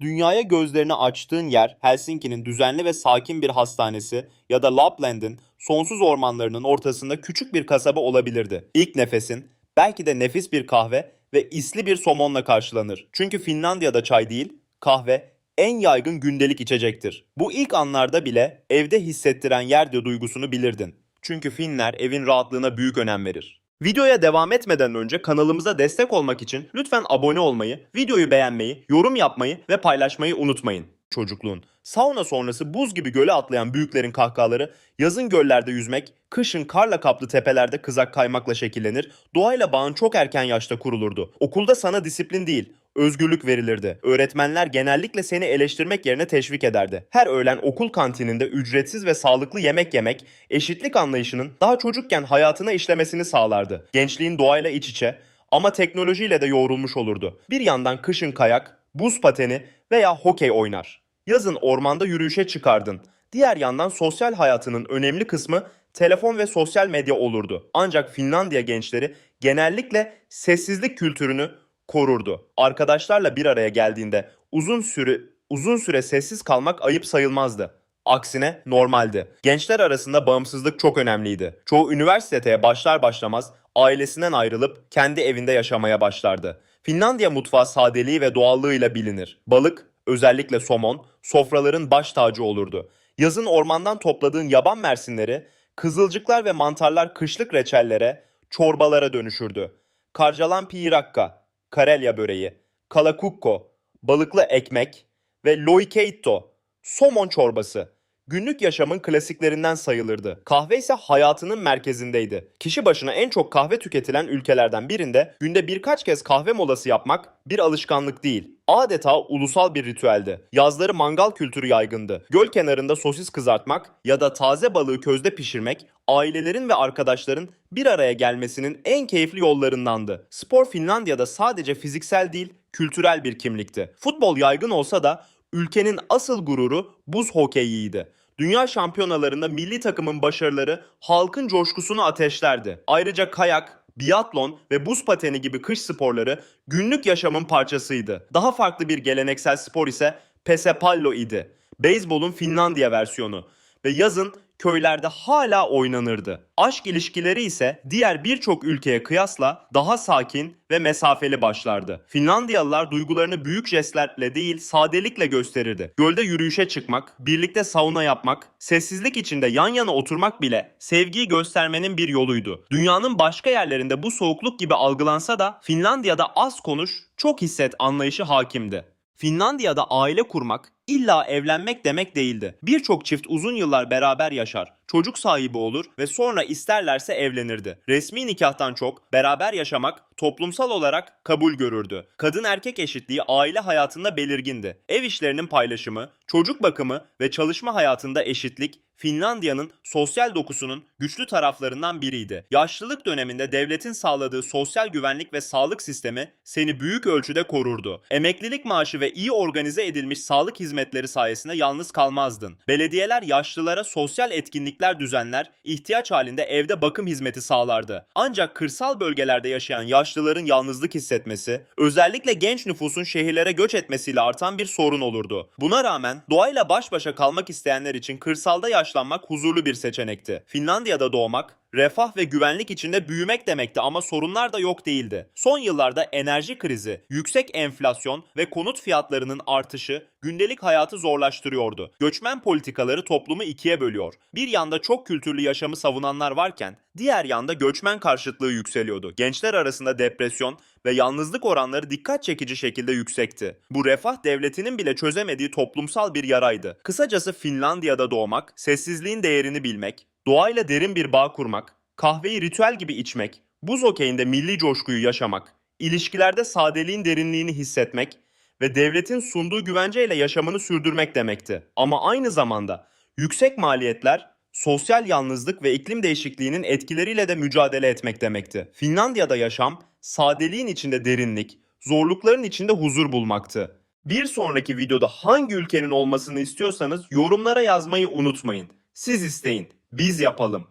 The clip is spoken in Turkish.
Dünyaya gözlerini açtığın yer Helsinki'nin düzenli ve sakin bir hastanesi ya da Lapland'ın sonsuz ormanlarının ortasında küçük bir kasaba olabilirdi. İlk nefesin belki de nefis bir kahve ve isli bir somonla karşılanır. Çünkü Finlandiya'da çay değil, kahve en yaygın gündelik içecektir. Bu ilk anlarda bile evde hissettiren yerde duygusunu bilirdin. Çünkü Finler evin rahatlığına büyük önem verir. Videoya devam etmeden önce kanalımıza destek olmak için lütfen abone olmayı, videoyu beğenmeyi, yorum yapmayı ve paylaşmayı unutmayın. Çocukluğun sauna sonrası buz gibi göle atlayan büyüklerin kahkahaları, yazın göllerde yüzmek, kışın karla kaplı tepelerde kızak kaymakla şekillenir, doğayla bağın çok erken yaşta kurulurdu. Okulda sana disiplin değil, özgürlük verilirdi. Öğretmenler genellikle seni eleştirmek yerine teşvik ederdi. Her öğlen okul kantininde ücretsiz ve sağlıklı yemek yemek, eşitlik anlayışının daha çocukken hayatına işlemesini sağlardı. Gençliğin doğayla iç içe ama teknolojiyle de yoğrulmuş olurdu. Bir yandan kışın kayak, buz pateni veya hokey oynar. Yazın ormanda yürüyüşe çıkardın. Diğer yandan sosyal hayatının önemli kısmı telefon ve sosyal medya olurdu. Ancak Finlandiya gençleri genellikle sessizlik kültürünü korurdu. Arkadaşlarla bir araya geldiğinde uzun süre uzun süre sessiz kalmak ayıp sayılmazdı. Aksine normaldi. Gençler arasında bağımsızlık çok önemliydi. Çoğu üniversiteye başlar başlamaz ailesinden ayrılıp kendi evinde yaşamaya başlardı. Finlandiya mutfağı sadeliği ve doğallığıyla bilinir. Balık, özellikle somon, sofraların baş tacı olurdu. Yazın ormandan topladığın yaban mersinleri, kızılcıklar ve mantarlar kışlık reçellere, çorbalara dönüşürdü. Karcalan piirakka, karelya böreği, kalakukko, balıklı ekmek ve loikeitto, somon çorbası. Günlük yaşamın klasiklerinden sayılırdı. Kahve ise hayatının merkezindeydi. Kişi başına en çok kahve tüketilen ülkelerden birinde günde birkaç kez kahve molası yapmak bir alışkanlık değil. Adeta ulusal bir ritüeldi. Yazları mangal kültürü yaygındı. Göl kenarında sosis kızartmak ya da taze balığı közde pişirmek ailelerin ve arkadaşların bir araya gelmesinin en keyifli yollarındandı. Spor Finlandiya'da sadece fiziksel değil, kültürel bir kimlikti. Futbol yaygın olsa da ülkenin asıl gururu buz hokeyiydi. Dünya şampiyonalarında milli takımın başarıları halkın coşkusunu ateşlerdi. Ayrıca kayak, biatlon ve buz pateni gibi kış sporları günlük yaşamın parçasıydı. Daha farklı bir geleneksel spor ise pesepallo idi. Beyzbolun Finlandiya versiyonu ve yazın köylerde hala oynanırdı. Aşk ilişkileri ise diğer birçok ülkeye kıyasla daha sakin ve mesafeli başlardı. Finlandiyalılar duygularını büyük jestlerle değil sadelikle gösterirdi. Gölde yürüyüşe çıkmak, birlikte sauna yapmak, sessizlik içinde yan yana oturmak bile sevgiyi göstermenin bir yoluydu. Dünyanın başka yerlerinde bu soğukluk gibi algılansa da Finlandiya'da az konuş, çok hisset anlayışı hakimdi. Finlandiya'da aile kurmak illa evlenmek demek değildi. Birçok çift uzun yıllar beraber yaşar, çocuk sahibi olur ve sonra isterlerse evlenirdi. Resmi nikahtan çok beraber yaşamak toplumsal olarak kabul görürdü. Kadın erkek eşitliği aile hayatında belirgindi. Ev işlerinin paylaşımı, çocuk bakımı ve çalışma hayatında eşitlik Finlandiya'nın sosyal dokusunun güçlü taraflarından biriydi. Yaşlılık döneminde devletin sağladığı sosyal güvenlik ve sağlık sistemi seni büyük ölçüde korurdu. Emeklilik maaşı ve iyi organize edilmiş sağlık hizmetleri sayesinde yalnız kalmazdın. Belediyeler yaşlılara sosyal etkinlikler düzenler, ihtiyaç halinde evde bakım hizmeti sağlardı. Ancak kırsal bölgelerde yaşayan yaşlıların yalnızlık hissetmesi, özellikle genç nüfusun şehirlere göç etmesiyle artan bir sorun olurdu. Buna rağmen doğayla baş başa kalmak isteyenler için kırsalda yaşlanmak huzurlu bir seçenekti. Finlandiya'da doğmak, refah ve güvenlik içinde büyümek demekti ama sorunlar da yok değildi. Son yıllarda enerji krizi, yüksek enflasyon ve konut fiyatlarının artışı gündelik hayatı zorlaştırıyordu. Göçmen politikaları toplumu ikiye bölüyor. Bir yanda çok kültürlü yaşamı savunanlar varken diğer yanda göçmen karşıtlığı yükseliyordu. Gençler arasında depresyon ve yalnızlık oranları dikkat çekici şekilde yüksekti. Bu refah devletinin bile çözemediği toplumsal bir yaraydı. Kısacası Finlandiya'da doğmak, sessizliğin değerini bilmek, doğayla derin bir bağ kurmak, kahveyi ritüel gibi içmek, buz okeyinde milli coşkuyu yaşamak, ilişkilerde sadeliğin derinliğini hissetmek ve devletin sunduğu güvenceyle yaşamını sürdürmek demekti. Ama aynı zamanda yüksek maliyetler, sosyal yalnızlık ve iklim değişikliğinin etkileriyle de mücadele etmek demekti. Finlandiya'da yaşam, sadeliğin içinde derinlik, zorlukların içinde huzur bulmaktı. Bir sonraki videoda hangi ülkenin olmasını istiyorsanız yorumlara yazmayı unutmayın. Siz isteyin, biz yapalım.